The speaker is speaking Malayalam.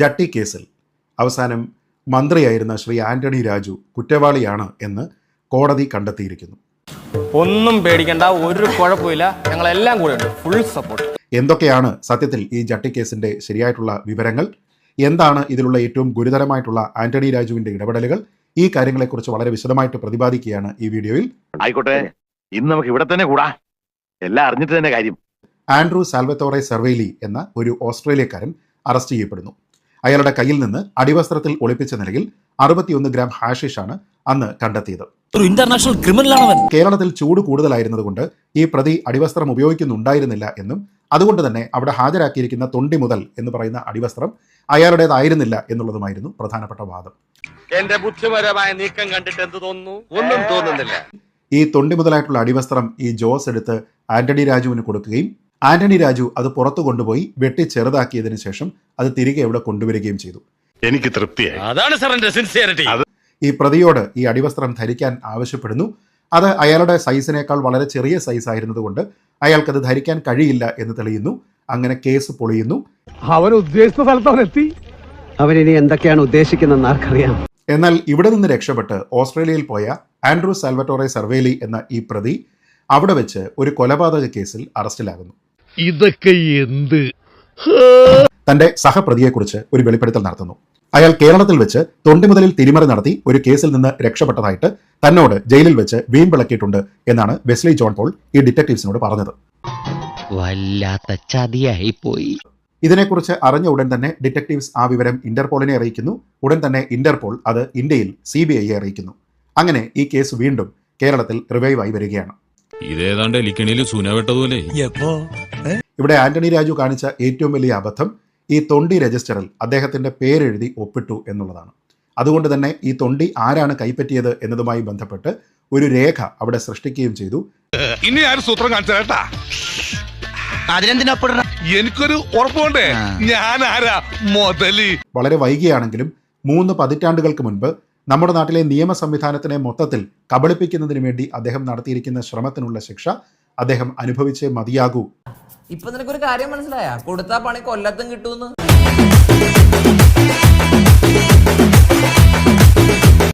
ജട്ടി കേസിൽ അവസാനം മന്ത്രിയായിരുന്ന ശ്രീ ആന്റണി രാജു കുറ്റവാളിയാണ് എന്ന് കോടതി കണ്ടെത്തിയിരിക്കുന്നു. ഒന്നും പേടിക്കണ്ട ഒരു കുഴപ്പമില്ല. ഞങ്ങളെല്ലാം കൂടെ ഉണ്ട്. ഫുൾ സപ്പോർട്ട് എന്തൊക്കെയാണ് സത്യത്തിൽ ഈ ജട്ടി കേസിന്റെ ശരിയായിട്ടുള്ള വിവരങ്ങൾ? എന്താണ് ഇതിലുള്ള ഏറ്റവും ഗുരുതരമായിട്ടുള്ള ആന്റണി രാജുവിന്റെ ഇടപെടലുകൾ? ഈ കാര്യങ്ങളെക്കുറിച്ച് വളരെ വിശദമായിട്ട് പ്രതിപാദിക്കുകയാണ് ഈ വീഡിയോയിൽ. ആയിക്കോട്ടെ ഇന്ന് നമുക്ക് ഇവിടെ തന്നെ കൂടാ. എല്ലാം അറിഞ്ഞിട്ട് തന്നെ കാര്യം. ആൻഡ്രൂ സാൽവത്തോറെ സെർവേലി എന്ന ഒരു ഓസ്ട്രേലിയക്കാരൻ അറസ്റ്റ് ചെയ്യപ്പെടുന്നു. അയാളുടെ കയ്യിൽ നിന്ന് അടിവസ്ത്രത്തിൽ ഒളിപ്പിച്ച നിലയിൽ അറുപത്തിയൊന്ന് ഗ്രാം ഹാഷിഷാണ് അന്ന് കണ്ടെത്തിയത്. ഒരു ഇന്റർനാഷണൽ ക്രിമിനൽ ആണവൻ. കേരളത്തിൽ ചൂട് കൂടുതലായിരുന്നതുകൊണ്ട് ഈ പ്രതി അടിവസ്ത്രം ഉപയോഗിക്കുന്നുണ്ടായിരുന്നില്ല എന്നും അതുകൊണ്ട് തന്നെ അവിടെ ഹാജരാക്കിയിരിക്കുന്ന തൊണ്ടി മുതൽ എന്ന് പറയുന്ന അടിവസ്ത്രം അയാളുടേതായിരുന്നില്ല എന്നുള്ളതുമായിരുന്നു പ്രധാനപ്പെട്ട വാദം. എന്റെ ബുദ്ധിപരമായ നീക്കം കണ്ടിട്ട് എന്ത് തോന്നുന്നു? ഒന്നും തോന്നുന്നില്ല. ഈ തൊണ്ടി മുതലായിട്ടുള്ള അടിവസ്ത്രം ഈ ജോസ് എടുത്ത് ആന്റണി രാജുവിന് കൊടുക്കുകയും ആന്റണി രാജു അത് പുറത്തു കൊണ്ടുപോയി വെട്ടി ചെറുതാക്കിയതിനു ശേഷം അത് തിരികെ ഇവിടെ കൊണ്ടുവരികയും ചെയ്തു. എനിക്ക് തൃപ്തിയായി. അതാണ് സിൻസിയറിറ്റി ഈ പ്രതിയോട് ഈ അടിവസ്ത്രം ധരിക്കാൻ ആവശ്യപ്പെടുന്നു. അത് അയാളുടെ സൈസിനേക്കാൾ വളരെ ചെറിയ സൈസ് ആയിരുന്നതുകൊണ്ട് അയാൾക്കത് ധരിക്കാൻ കഴിയില്ല എന്ന് തെളിയുന്നു. അങ്ങനെ കേസ് പൊളിയുന്നു. അവൻ ഉദ്ദേശിച്ച സ്ഥലത്ത് അവൻ എത്തി. അവരിനി എന്തൊക്കെയാണ് ഉദ്ദേശിക്കുന്നതെന്ന് ആർക്കറിയാം. എന്നാൽ ഇവിടെ നിന്ന് രക്ഷപ്പെട്ട് ഓസ്ട്രേലിയയിൽ പോയ ആൻഡ്രൂ സാൽവറ്റോറെ സർവേലി എന്ന ഈ പ്രതി അവിടെ വെച്ച് ഒരു കൊലപാതക കേസിൽ അറസ്റ്റിലാകുന്നു. ഇതൊക്കെ എന്ത്? തന്റെ സഹപ്രതിയെക്കുറിച്ച് ഒരു വെളിപ്പെടുത്തൽ നടത്തുന്നു. അയാൾ കേരളത്തിൽ വെച്ച് തൊണ്ടിമുതലിൽ തിരിമറി നടത്തി ഒരു കേസിൽ നിന്ന് രക്ഷപ്പെട്ടതായിട്ട് തന്നോട് ജയിലിൽ വെച്ച് വീമ്പിളക്കിയിട്ടുണ്ട് എന്നാണ് വെസ്ലി ജോൺ പോൾ ഈ ഡിറ്റക്ടീവ്സിനോട് പറഞ്ഞത്. വല്ലാത്ത ചതിയായി പോയി. ഇതിനെക്കുറിച്ച് അറിഞ്ഞ ഉടൻ തന്നെ ഡിറ്റക്ടീവ്സ് ആ വിവരം ഇന്റർപോളിനെ അറിയിക്കുന്നു. ഉടൻ തന്നെ ഇന്റർപോൾ അത് ഇന്ത്യയിൽ സി ബി ഐയെ അറിയിക്കുന്നു. അങ്ങനെ ഈ കേസ് വീണ്ടും കേരളത്തിൽ റിവൈവ് ആയി വരികയാണ്. ഇതേതാണ്ട് ലിക്കണിയിൽ സുന വെട്ടതുപോലെ. ഇവിടെ ആന്റണി രാജു കാണിച്ച ഏറ്റവും വലിയ അബദ്ധം ഈ തൊണ്ടി രജിസ്റ്ററിൽ അദ്ദേഹത്തിന്റെ പേരെഴുതി ഒപ്പിട്ടു എന്നുള്ളതാണ്. അതുകൊണ്ട് തന്നെ ഈ തൊണ്ടി ആരാണ് കൈപ്പറ്റിയത് എന്നതുമായി ബന്ധപ്പെട്ട് ഒരു രേഖ അവിടെ സൃഷ്ടിക്കുകയും ചെയ്തു. ഇനി ആരും സൂത്രം കാണിച്ചാ എനിക്കൊരു ഉറപ്പുണ്ടേ ഞാൻ ആരാ മുതലി. വളരെ വൈകിയാണെങ്കിലും മൂന്ന് പതിറ്റാണ്ടുകൾക്ക് മുൻപ് നമ്മുടെ നാട്ടിലെ നിയമ സംവിധാനത്തിനെ മൊത്തത്തിൽ കബളിപ്പിക്കുന്നതിന് വേണ്ടി അദ്ദേഹം നടത്തിയിരിക്കുന്ന ശ്രമത്തിനുള്ള ശിക്ഷ അദ്ദേഹം അനുഭവിച്ചേ മതിയാകൂ ഇപ്പൊ നിനക്കൊരു കാര്യം മനസ്സിലായ? കൊടുത്താ പണി കൊല്ലത്തും കിട്ടൂന്ന്.